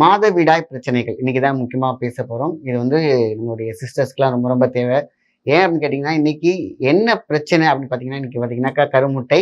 மாதவிடாய் பிரச்சனைகள். இன்றைக்கி தான் முக்கியமாக பேச போகிறோம் இது வந்து நம்மளுடைய சிஸ்டர்ஸ்க்குலாம் ரொம்ப ரொம்ப தேவை. ஏன் அப்படின்னு கேட்டிங்கன்னா இன்றைக்கி என்ன பிரச்சனை அப்படின்னு பார்த்தீங்கன்னா இன்றைக்கி பார்த்தீங்கன்னாக்கா கருமுட்டை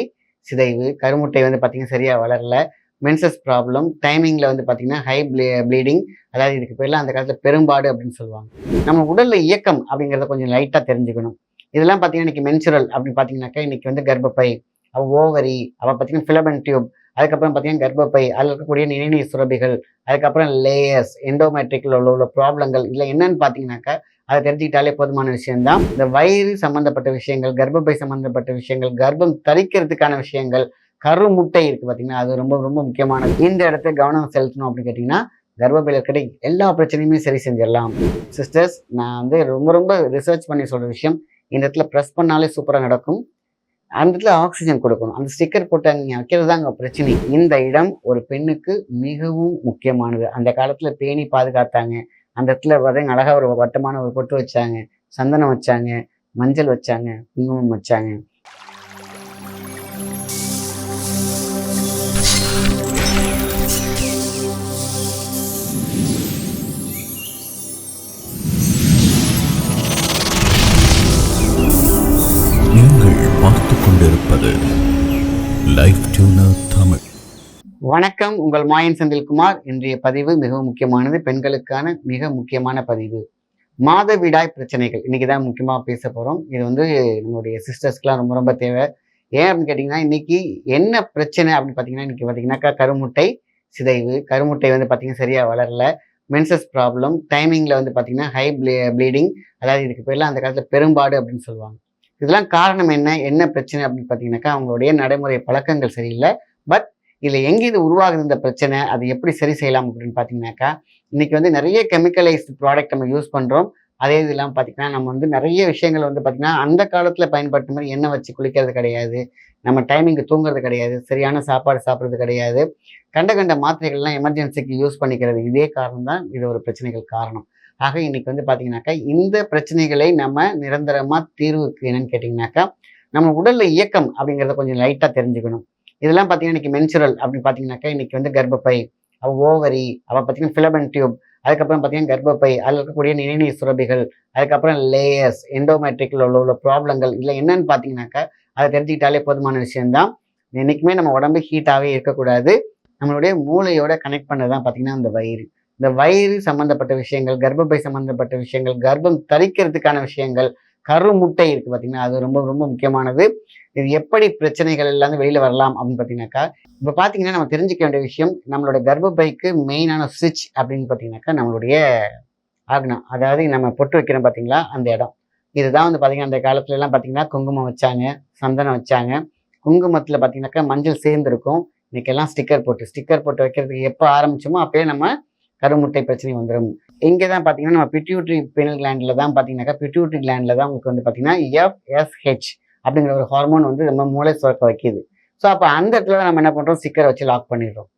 சிதைவு. கருமுட்டை வந்து பார்த்தீங்கன்னா சரியாக வளரல. மென்சஸ் ப்ராப்ளம் டைமிங்கில் வந்து பார்த்தீங்கன்னா ஹை ப்ளீ ப்ளீடிங் அதாவது இதுக்கு பேர்லாம் அந்த காலத்தில் பெரும்பாடு அப்படின்னு சொல்லுவாங்க. நம்ம உடலில் இயக்கம் அப்படிங்கிறத கொஞ்சம் லைட்டாக தெரிஞ்சுக்கணும். இதெல்லாம் பார்த்தீங்கன்னா இன்னைக்கு மென்சுரல் அப்படின்னு பார்த்தீங்கன்னாக்கா இன்றைக்கி வந்து கர்ப்பப்பை அவ ஓவரி அவள் பார்த்தீங்கன்னா ஃபிலமெண்ட் டியூப் அதுக்கப்புறம் பார்த்தீங்கன்னா கர்ப்பப்பை அதில் இருக்கக்கூடிய நினைநீர் சுரபிகள் அதுக்கப்புறம் லேயர்ஸ் எண்டோமெட்ரிக்கில் உள்ள உள்ள ப்ராப்ளங்கள் இல்லை என்னன்னு பார்த்தீங்கன்னாக்கா அதை தெரிஞ்சுக்கிட்டாலே போதுமான விஷயம்தான். இந்த வயிறு சம்மந்தப்பட்ட விஷயங்கள் கர்ப்பப்பை சம்மந்தப்பட்ட விஷயங்கள் கர்ப்பம் தரிக்கிறதுக்கான விஷயங்கள் கரு முட்டை இருக்குது பார்த்தீங்கன்னா அது ரொம்ப ரொம்ப முக்கியமானது. இந்த இடத்த கவனம் செலுத்தணும் அப்படின்னு கேட்டிங்கன்னா கர்ப்பப்பையில் இருக்கிற எல்லா பிரச்சனையுமே சரி செஞ்சிடலாம். சிஸ்டர்ஸ் நான் வந்து ரொம்ப ரொம்ப ரிசர்ச் பண்ணி சொல்கிற விஷயம் இந்த இடத்துல ப்ரெஸ் பண்ணாலே சூப்பராக நடக்கும். அந்த இடத்துல ஆக்சிஜன் கொடுக்கணும். அந்த ஸ்டிக்கர் போட்டு நீங்கள் வைக்கிறது தான் அங்கே பிரச்சனை. இந்த இடம் ஒரு பெண்ணுக்கு மிகவும் முக்கியமானது. அந்த காலத்தில் பேணி பாதுகாத்தாங்க. அந்த இடத்துல பார்த்தீங்க அழகாக ஒரு வட்டமான ஒரு பொட்டு வச்சாங்க. சந்தனம் வச்சாங்க. மஞ்சள் வச்சாங்க. குங்குமம் வச்சாங்க. வணக்கம். உங்கள் மாயன் செந்தில்குமார். இன்றைய பதிவு மிகவும் முக்கியமானது. பெண்களுக்கான மிக முக்கியமான பதிவு. மாதவிடாய் பிரச்சனைகள். இன்னைக்கு தான் முக்கியமாக பேச போகிறோம் இது வந்து நம்மளுடைய சிஸ்டர்ஸ்க்குலாம் ரொம்ப ரொம்ப தேவை. ஏன் அப்படின்னு கேட்டிங்கன்னா இன்னைக்கு என்ன பிரச்சனை அப்படின்னு பார்த்தீங்கன்னா இன்னைக்கு பார்த்தீங்கன்னாக்கா கருமுட்டை சிதைவு. கருமுட்டை வந்து பார்த்தீங்கன்னா சரியாக வளரல. மென்சஸ் ப்ராப்ளம் டைமிங்கில் வந்து பார்த்தீங்கன்னா ஹை ப்ளீடிங் அதாவது இதுக்கு பேர்லாம் அந்த காலத்தில் பெரும்பாடு அப்படின்னு சொல்லுவாங்க. இதெல்லாம் காரணம் என்ன? என்ன பிரச்சனை அப்படின்னு பார்த்தீங்கன்னாக்கா அவங்களுடைய நடைமுறை பழக்கங்கள் சரியில்லை. பட் இதில் எங்கே இது உருவாகுது இந்த பிரச்சனை அதை எப்படி சரி செய்யலாம் அப்படின்னு பார்த்தீங்கன்னாக்கா இன்றைக்கி வந்து நிறைய கெமிக்கலைஸ்டு ப்ராடக்ட் நம்ம யூஸ் பண்ணுறோம் அதே இது இல்லாமல் பார்த்தீங்கன்னா நம்ம வந்து நிறைய விஷயங்கள் வந்து பார்த்திங்கன்னா அந்த காலத்தில் பயன்படுத்த மாதிரி எண்ணெய் வச்சு குளிக்கிறது கிடையாது. நம்ம டைமிங்க்கு தூங்குறது கிடையாது. சரியான சாப்பாடு சாப்பிட்றது கிடையாது. கண்ட கண்ட மாத்திரைகள்லாம் எமர்ஜென்சிக்கு யூஸ் பண்ணிக்கிறது இதே காரணம் தான் இது ஒரு பிரச்சனைகள் காரணம். ஆக இன்றைக்கி வந்து பார்த்தீங்கன்னாக்கா இந்த பிரச்சனைகளை நம்ம நிரந்தரமாக தீர்வுக்கு என்னன்னு கேட்டிங்கனாக்கா நம்ம உடலில் இயக்கம் அப்படிங்கிறத கொஞ்சம் லைட்டாக தெரிஞ்சுக்கணும். இதெல்லாம் பார்த்தீங்கன்னா இன்னைக்கு மென்சுரல் அப்படின்னு பார்த்தீங்கன்னாக்கா இன்னைக்கு வந்து கர்ப்பப்பை ஓவரி அவள் பார்த்தீங்கன்னா ஃபிலபன் டியூப் அதுக்கப்புறம் பார்த்தீங்கன்னா கர்ப்பப்பை அதில் இருக்கக்கூடிய நினைநீர் சுரபிகள் அதுக்கப்புறம் லேயர்ஸ் எண்டோமேட்ரிக்கில் உள்ள உள்ள ப்ராப்ளங்கள் இல்லை என்னன்னு பார்த்தீங்கன்னாக்கா அதை தெரிஞ்சுக்கிட்டாலே போதுமான விஷயம்தான். என்றைக்குமே நம்ம உடம்பு ஹீட்டாகவே இருக்கக்கூடாது. நம்மளுடைய மூளையோட கனெக்ட் பண்ணது தான் பார்த்தீங்கன்னா அந்த வயிறு. இந்த வயிறு சம்மந்தப்பட்ட விஷயங்கள் கர்ப்பப்பை சம்மந்தப்பட்ட விஷயங்கள் கர்ப்பம் தரிக்கிறதுக்கான விஷயங்கள் கரு முட்டை இருக்குது பார்த்தீங்கன்னா அது ரொம்ப ரொம்ப முக்கியமானது. இது எப்படி பிரச்சனைகள் எல்லாம் வெளியில வரலாம் அப்படின்னு பார்த்தீங்கன்னாக்கா இப்போ பார்த்தீங்கன்னா நம்ம தெரிஞ்சுக்க வேண்டிய விஷயம் நம்மளோட கர்ப்பப்பைக்கு மெயினான சுவிட்ச் அப்படின்னு பார்த்தீங்கன்னாக்கா நம்மளுடைய ஆக்னம் அதாவது நம்ம பொட்டு வைக்கிறோம் பார்த்தீங்களா அந்த இடம். இதுதான் வந்து பார்த்தீங்கன்னா அந்த காலத்துலலாம் பார்த்தீங்கன்னா குங்குமம் வச்சாங்க சந்தனம் வச்சாங்க. குங்குமத்தில் பார்த்தீங்கன்னாக்கா மஞ்சள் சேர்ந்துருக்கும். இன்றைக்கெல்லாம் ஸ்டிக்கர் போட்டு ஸ்டிக்கர் போட்டு வைக்கிறதுக்கு எப்போ ஆரம்பிச்சோமோ அப்பயே நம்ம கருமுட்டை பிரச்சனை வந்துடும் இங்கே தான் பார்த்தீங்கன்னா நம்ம பிட்யூட்ரி பெனல் கிளாண்டில் தான் பார்த்தீங்கன்னாக்கா பிட்யூட்ரி கிளாண்டில் தான் உங்களுக்கு வந்து பார்த்தீங்கன்னா எஃப்எஸ்ஹெச் அப்படிங்கிற ஒரு ஹார்மோன் வந்து நம்ம மூளை சுரக்க வைக்கிது. ஸோ அப்போ அந்த இடத்துல நம்ம என்ன பண்ணுறோம் ஸ்டிக்கரை வச்சு லாக் பண்ணிடுறோம்.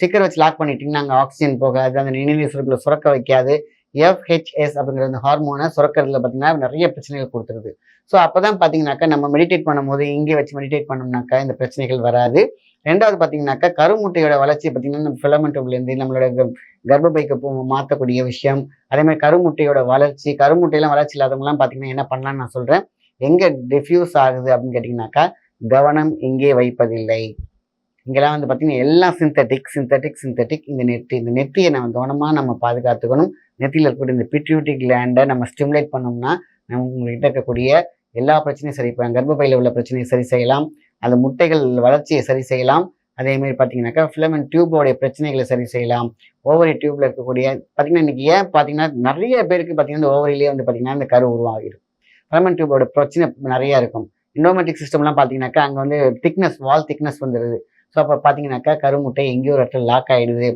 ஸ்டிக்கர் வச்சு லாக் பண்ணிட்டீங்கன்னா அங்கே ஆக்சிஜன் போகாது அந்த நினைவு சுரப்பில் சுரக்க வைக்காது. எஃப்ஹெச்எஸ் அப்படிங்கிற அந்த ஹார்மோனை சுரக்கிறதுல பார்த்தீங்கன்னா நிறைய பிரச்சனைகள் கொடுத்துருது. ஸோ அப்போ தான் பார்த்தீங்கன்னாக்கா நம்ம மெடிடேட் பண்ணும்போது இங்கே வச்சு மெடிடேட் பண்ணோம்னாக்கா இந்த பிரச்சனைகள் வராது. ரெண்டாவது பார்த்தீங்கன்னாக்கா கருமுட்டையோட வளர்ச்சி பார்த்தீங்கன்னா நம்ம ஃபிலமெண்ட்லேருந்து நம்மளோட க- கர்ப்பப்பைக்கு போ மாற்றக்கூடிய விஷயம். அதே மாதிரி கருமுட்டையோட வளர்ச்சி கருமுட்டையெல்லாம் வளர்ச்சி இல்லாதவங்கலாம் பார்த்தீங்கன்னா என்ன பண்ணலாம்னு நான் சொல்கிறேன் எங்கே டிஃப்யூஸ் ஆகுது அப்படின்னு கேட்டிங்கனாக்கா கவனம் இங்கே வைப்பதில்லை. இங்கெல்லாம் வந்து பார்த்தீங்கன்னா எல்லாம் சிந்தட்டிக் சிந்தட்டிக் சிந்தட்டிக் இந்த நெத்தி இந்த நெத்தியை நம்ம கவனமாக நம்ம பாதுகாத்துக்கணும். நெத்தியில் இருக்கக்கூடிய இந்த பிட்யூட்டிக் கிளாண்டை நம்ம ஸ்டிமுலேட் பண்ணோம்னா நம்ம உங்கள்கிட்ட இருக்கக்கூடிய எல்லா பிரச்சனையும் சரி பண்ணலாம் கர்ப்பப்பையில் உள்ள பிரச்சனையை சரி செய்யலாம். அந்த முட்டைகள் வளர்ச்சியை சரி செய்யலாம். அதே மாதிரி பார்த்தீங்கன்னாக்கா ஃபிலமெண்ட் டியூபோடைய பிரச்சனைகளை சரி செய்யலாம். ஓவரி டியூப்ல இருக்கக்கூடிய பார்த்தீங்கன்னா இன்னைக்கு ஏன் பார்த்தீங்கன்னா நிறைய பேருக்கு பார்த்தீங்கன்னா இந்த ஓவரிலேயே வந்து பார்த்தீங்கன்னா இந்த கரு உருவாகிடும் ஃபிலமெண்ட் டியூபோட பிரச்சனை நிறையா இருக்கும். இண்டோமேட்டிக் சிஸ்டம்லாம் பார்த்தீங்கன்னாக்கா அங்கே வந்து திக்னஸ் வால் திக்னஸ் வந்துடுது ஸோ அப்போ பார்த்தீங்கன்னாக்கா கருமுட்டை எங்கேயோ ஒரு இடத்துல லாக் ஆகிடுது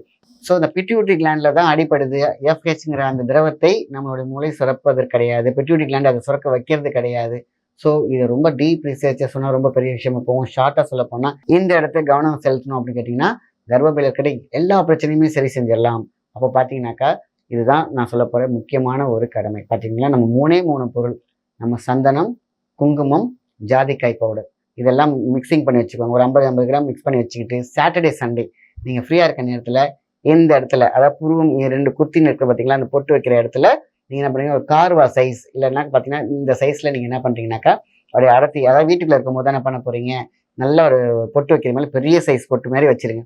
ஸோ இந்த பிட்யூட்ரி கிளாண்டில் தான் அடிப்படுது எஃப்ஹெச்ங்கிற அந்த திரவத்தை நம்மளுடைய மூளை சுரப்பதற்கு கிடையாது. பிட்யூட்ரி கிளாண்ட் அதை சுரக்க வைக்கிறது கிடையாது. ஸோ இது ரொம்ப டீப் ரிசர்ச்சை சொன்னால் ரொம்ப பெரிய விஷயமா போகும். ஷார்ட்டாக சொல்ல போனால் இந்த இடத்த கவனம் செலுத்தணும் அப்படின்னு கேட்டிங்கன்னா கர்ப்பப்பையில் இருக்கிற எல்லா பிரச்சனையுமே சரி செஞ்சிடலாம். அப்போ பார்த்தீங்கன்னாக்கா இதுதான் நான் சொல்ல போகிற முக்கியமான ஒரு கடமை. பார்த்தீங்களா நம்ம மூணே மூணு பொருள். நம்ம சந்தனம் குங்குமம் ஜாதிக்காய் பவுடர் இதெல்லாம் மிக்சிங் பண்ணி வச்சுக்கோங்க. ஒரு ஐம்பது ஐம்பது கிராம் மிக்ஸ் பண்ணி வச்சுக்கிட்டு சாட்டர்டே சண்டே நீங்கள் ஃப்ரீயாக இருக்க நேரத்தில் எந்த இடத்துல அதாவது புருவம் ரெண்டு குத்தி நிற்க பார்த்தீங்களா அந்த பொட்டு வைக்கிற இடத்துல நீங்கள் என்ன பண்ணுறீங்க ஒரு கார்வா சைஸ் இல்லைன்னா பார்த்தீங்கன்னா இந்த சைஸில் நீங்கள் என்ன பண்ணுறீங்கன்னாக்கா அப்படியே அடர்த்தி அதாவது வீட்டுக்குள்ள இருக்கும்போது என்ன பண்ண போகிறீங்க நல்ல ஒரு பொட்டு வைக்கிற மாதிரி பெரிய சைஸ் பொட்டு மாதிரி வச்சுருங்க.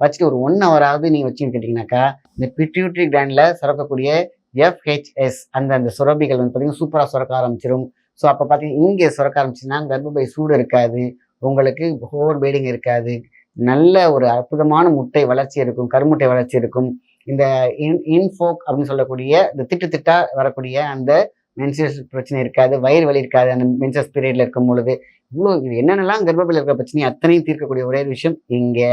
வச்சுட்டு ஒரு ஒன் ஹவராவது நீங்கள் வச்சுன்னு கேட்டிங்கனாக்கா இந்த பிட்யூட்ரி கிராண்டில் சுரக்கக்கூடிய எஃப்ஹெச்எஸ் அந்த அந்த சுரபிகள் வந்து பார்த்தீங்கன்னா சூப்பராக சுரக்க ஆரம்பிச்சிடும் ஸோ அப்போ பார்த்தீங்கன்னா இங்கே சுரக்க ஆரம்பிச்சுன்னா கர்ப்பப்பை சூடு இருக்காது. உங்களுக்கு ஓவர் பீடிங் இருக்காது. நல்ல ஒரு அற்புதமான முட்டை வளர்ச்சி இருக்கும். கருமுட்டை வளர்ச்சி இருக்கும். இந்த இன் இன்ஃபோக் அப்படின்னு சொல்லக்கூடிய இந்த திட்டு திட்டா வரக்கூடிய அந்த மென்சஸ் பிரச்சனை இருக்காது. வயிறு வலி இருக்காது. அந்த மென்சஸ் பீரியட்ல இருக்கும் பொழுது. இவ்வளோ இது என்னென்னலாம் கர்ப்பப்பையில் இருக்கிற பிரச்சனை அத்தனையும் தீர்க்கக்கூடிய ஒரே விஷயம் இங்கே.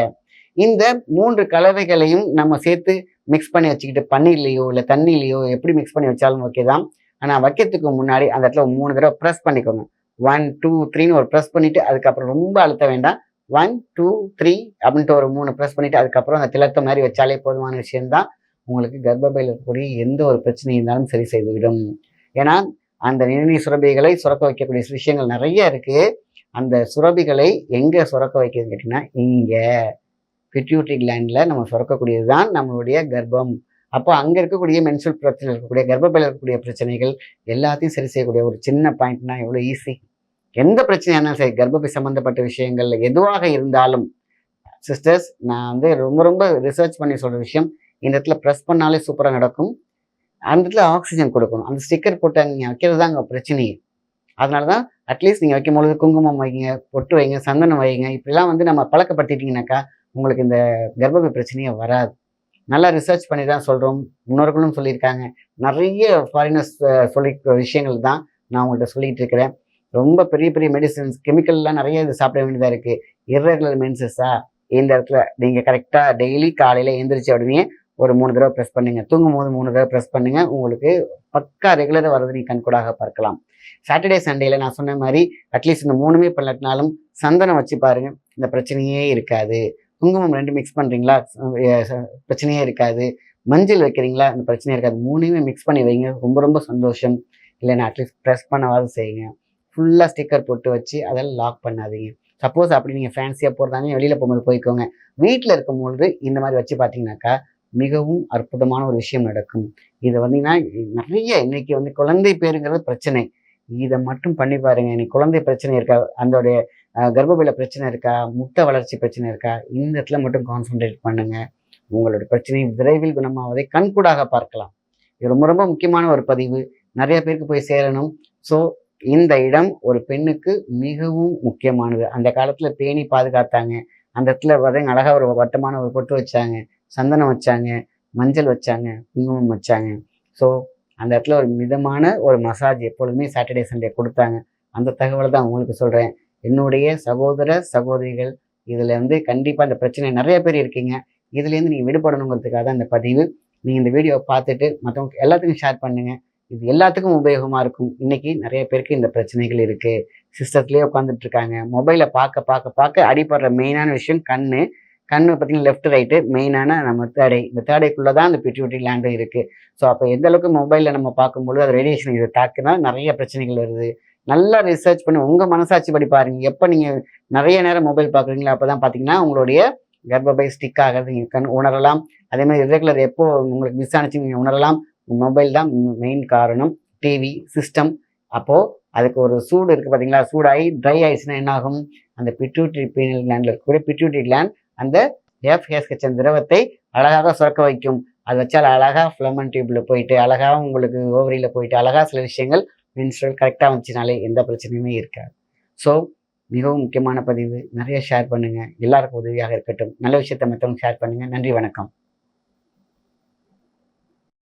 இந்த மூன்று கலவைகளையும் நம்ம சேர்த்து மிக்ஸ் பண்ணி வச்சுக்கிட்டு பன்னீர்லையோ இல்லை தண்ணியிலையோ எப்படி மிக்ஸ் பண்ணி வச்சாலும் ஓகே தான். ஆனால் வைக்கிறதுக்கு முன்னாடி அந்த இடத்துல மூணு தடவை ப்ரெஸ் பண்ணிக்கோங்க. ஒன் டூ த்ரீன்னு ஒரு ப்ரெஸ் பண்ணிவிட்டு அதுக்கப்புறம் ரொம்ப அழுத்த வேண்டாம். ஒன் டூ த்ரீ அப்படின்ட்டு ஒரு மூணு ப்ரெஸ் பண்ணிவிட்டு அதுக்கப்புறம் அந்த திளத்த மாதிரி வச்சாலே போதுமான விஷயம்தான் உங்களுக்கு கர்ப்பப்பையில் இருக்கக்கூடிய எந்த ஒரு பிரச்சனை இருந்தாலும் சரி செய்துவிடும். ஏன்னா அந்த நிணநீர் சுரபிகளை சுரக்க வைக்கக்கூடிய விஷயங்கள் நிறைய இருக்குது அந்த சுரபிகளை எங்கே சுரக்க வைக்கிறதுன்னு கேட்டிங்கன்னா இங்கே. பிட்யூட்ரி கிளாண்டில் நம்ம சுரக்கக்கூடியது தான் நம்மளுடைய கர்ப்பம். அப்போ அங்கே இருக்கக்கூடிய மென்சுரல் பிரச்சனை இருக்கக்கூடிய கர்ப்பப்பையில் இருக்கக்கூடிய பிரச்சனைகள் எல்லாத்தையும் சரி செய்யக்கூடிய ஒரு சின்ன பாயிண்ட்னா எவ்வளோ ஈஸி எந்த பிரச்சனையான சரி கர்ப்பப்பை சம்மந்தப்பட்ட விஷயங்கள் எதுவாக இருந்தாலும் சிஸ்டர்ஸ் நான் வந்து ரொம்ப ரொம்ப ரிசர்ச் பண்ணி சொல்கிற விஷயம் இந்த இடத்துல ப்ரெஸ் பண்ணாலே சூப்பராக நடக்கும். அந்த இடத்துல ஆக்சிஜன் கொடுக்கணும். அந்த ஸ்டிக்கர் போட்டு நீங்கள் வைக்கிறது தான் அங்கே பிரச்சனையே. அதனால தான் அட்லீஸ்ட் நீங்கள் வைக்கும் பொழுது குங்குமம் வைங்க பொட்டு வைங்க சந்தனம் வைங்க இப்படிலாம் வந்து நம்ம பழக்கப்படுத்திட்டீங்கன்னாக்கா உங்களுக்கு இந்த கர்ப்பப்பை பிரச்சனையே வராது. நல்லா ரிசர்ச் பண்ணி தான் சொல்கிறோம் முன்னோர்களும் சொல்லியிருக்காங்க. நிறைய ஃபாரினர்ஸ் சொல்லி விஷயங்கள் தான் நான் உங்கள்கிட்ட சொல்லிகிட்டு இருக்கிறேன். ரொம்ப பெரிய பெரிய மெடிசன்ஸ் கெமிக்கல்லாம் நிறைய இது சாப்பிட வேண்டியதாக இருக்குது இர்ரெகுலர் மென்சஸா இந்த இடத்துல நீங்கள் கரெக்டாக டெய்லி காலையில் எந்திரிச்ச உடனே ஒரு மூணு தடவை ப்ரெஸ் பண்ணுங்க. தூங்கும் போது மூணு தடவை ப்ரெஸ் பண்ணுங்க. உங்களுக்கு பக்கா ரெகுலராக வர்றது நீ கண்கூடாக பார்க்கலாம். சாட்டர்டே சண்டேல நான் சொன்ன மாதிரி அட்லீஸ்ட் இந்த மூணுமே பண்ணலட்டினாலும் சந்தனம் வச்சு பாருங்க. இந்த பிரச்சனையே இருக்காது. குங்குமம் ரெண்டு மிக்ஸ் பண்ணுறீங்களா பிரச்சனையே இருக்காது. மஞ்சள் வைக்கிறீங்களா? அந்த பிரச்சனையே இருக்காது. மூணுமே மிக்ஸ் பண்ணி வைங்க. ரொம்ப ரொம்ப சந்தோஷம். இல்லைன்னா அட்லீஸ்ட் ப்ரெஸ் பண்ணவாது செய்யுங்க. ஃபுல்லாக ஸ்டிக்கர் போட்டு வச்சு அதெல்லாம் லாக் பண்ணாதீங்க. சப்போஸ் அப்படி நீங்கள் ஃபேன்சியாக போகிறதாங்க வெளியில் போகும்போது போய்க்கோங்க. வீட்டில் இருக்கும்பொழுது இந்த மாதிரி வச்சு பார்த்தீங்கன்னாக்கா மிகவும் அற்புதமான ஒரு விஷயம் நடக்கும். இதை வந்தீங்கன்னா நிறைய இன்னைக்கு வந்து குழந்தை பேருங்கிறது பிரச்சனை. இதை மட்டும் பண்ணி பாருங்க. இன்னைக்கு குழந்தை பிரச்சனை இருக்கா? அதோடைய கர்ப்பப்பையில பிரச்சனை இருக்கா? முட்டை வளர்ச்சி பிரச்சனை இருக்கா? இந்த இடத்துல மட்டும் கான்சென்ட்ரேட் பண்ணுங்க. உங்களோட பிரச்சனை விரைவில் குணமாவதை கண்கூடாக பார்க்கலாம். இது ரொம்ப ரொம்ப முக்கியமான ஒரு பதிவு. நிறைய பேருக்கு போய் சேரணும். ஸோ இந்த இடம் ஒரு பெண்ணுக்கு மிகவும் முக்கியமானது. அந்த காலத்தில் பேணி பாதுகாத்தாங்க. அந்த இடத்துல பார்த்தீங்க அழகாக ஒரு வட்டமான ஒரு பொட்டு வச்சாங்க. சந்தனம் வச்சாங்க. மஞ்சள் வச்சாங்க. குங்குமம் வச்சாங்க. ஸோ அந்த இடத்துல ஒரு மிதமான ஒரு மசாஜ் எப்பொழுதுமே சாட்டர்டே சண்டே கொடுத்தாங்க. அந்த தகவலை தான் உங்களுக்கு சொல்கிறேன் என்னுடைய சகோதர சகோதரிகள் இதில் வந்து கண்டிப்பாக அந்த பிரச்சனை நிறைய பேர் இருக்கீங்க. இதுலேருந்து நீங்கள் விடுபடணுங்கிறதுக்காக தான் இந்த பதிவு. நீங்கள் இந்த வீடியோவை பார்த்துட்டு மற்றவங்க எல்லாத்துக்கும் ஷேர் பண்ணுங்கள் இது எல்லாத்துக்கும் உபயோகமாக இருக்கும். இன்றைக்கி நிறைய பேருக்கு இந்த பிரச்சனைகள் இருக்குது சிஸ்டத்துலேயே உட்காந்துட்டு இருக்காங்க. மொபைலை பார்க்க பார்க்க பார்க்க அடிப்படுற மெயினான விஷயம் கண் கண்ணு பார்த்தீங்கன்னா லெஃப்ட் ரைட்டு மெயினான நம்ம தேடை இந்த தேடைக்குள்ளே தான் அந்த பிட்யூட்டி லேண்டும் இருக்குது ஸோ அப்போ எந்த அளவுக்கு மொபைலில் நம்ம பார்க்கும்பொழுது அது ரேடியேஷன் இதை தாக்குனா நிறைய பிரச்சனைகள் வருது. நல்லா ரிசர்ச் பண்ணி உங்கள் மனசாட்சி படி பாருங்க. எப்போ நீங்கள் நிறைய நேரம் மொபைல் பார்க்குறீங்களோ அப்போ தான் பார்த்தீங்கன்னா உங்களுடைய கர்ப்பப்பை ஸ்டிக் ஆகிறது நீங்கள் கண் உணரலாம். அதே மாதிரி இரெகுலர் எப்போ உங்களுக்கு மிஸ் ஆனிச்சு நீங்கள் உணரலாம். மொபைல் தான் மெயின் காரணம். டிவி சிஸ்டம் அப்போது அதுக்கு ஒரு சூடு இருக்குது பார்த்தீங்களா? சூடாகி ட்ரை ஆயிடுச்சுன்னா என்ன ஆகும்? அந்த பிட்யூட்ரி பீனல் கிளாண்டில் இருக்கக்கூடிய பிட்யூட்ரி கிளாண்ட் அந்த எஃப்ஹெச்ஹெச் திரவத்தை அழகாக சுரக்க வைக்கும். அது வச்சால் அழகாக ஃப்ளமன் டியூப்பில் போயிட்டு அழகாக உங்களுக்கு ஓவரியில் போயிட்டு அழகாக சில விஷயங்கள் மின்ஸ்ட்ரல் கரெக்டாக வந்துச்சுனாலே எந்த பிரச்சனையுமே இருக்காது. ஸோ மிகவும் முக்கியமான பதிவு. நிறைய ஷேர் பண்ணுங்கள் எல்லாருக்கும் உதவியாக இருக்கட்டும். நல்ல விஷயத்தை மற்றவங்க ஷேர் பண்ணுங்கள் நன்றி வணக்கம்.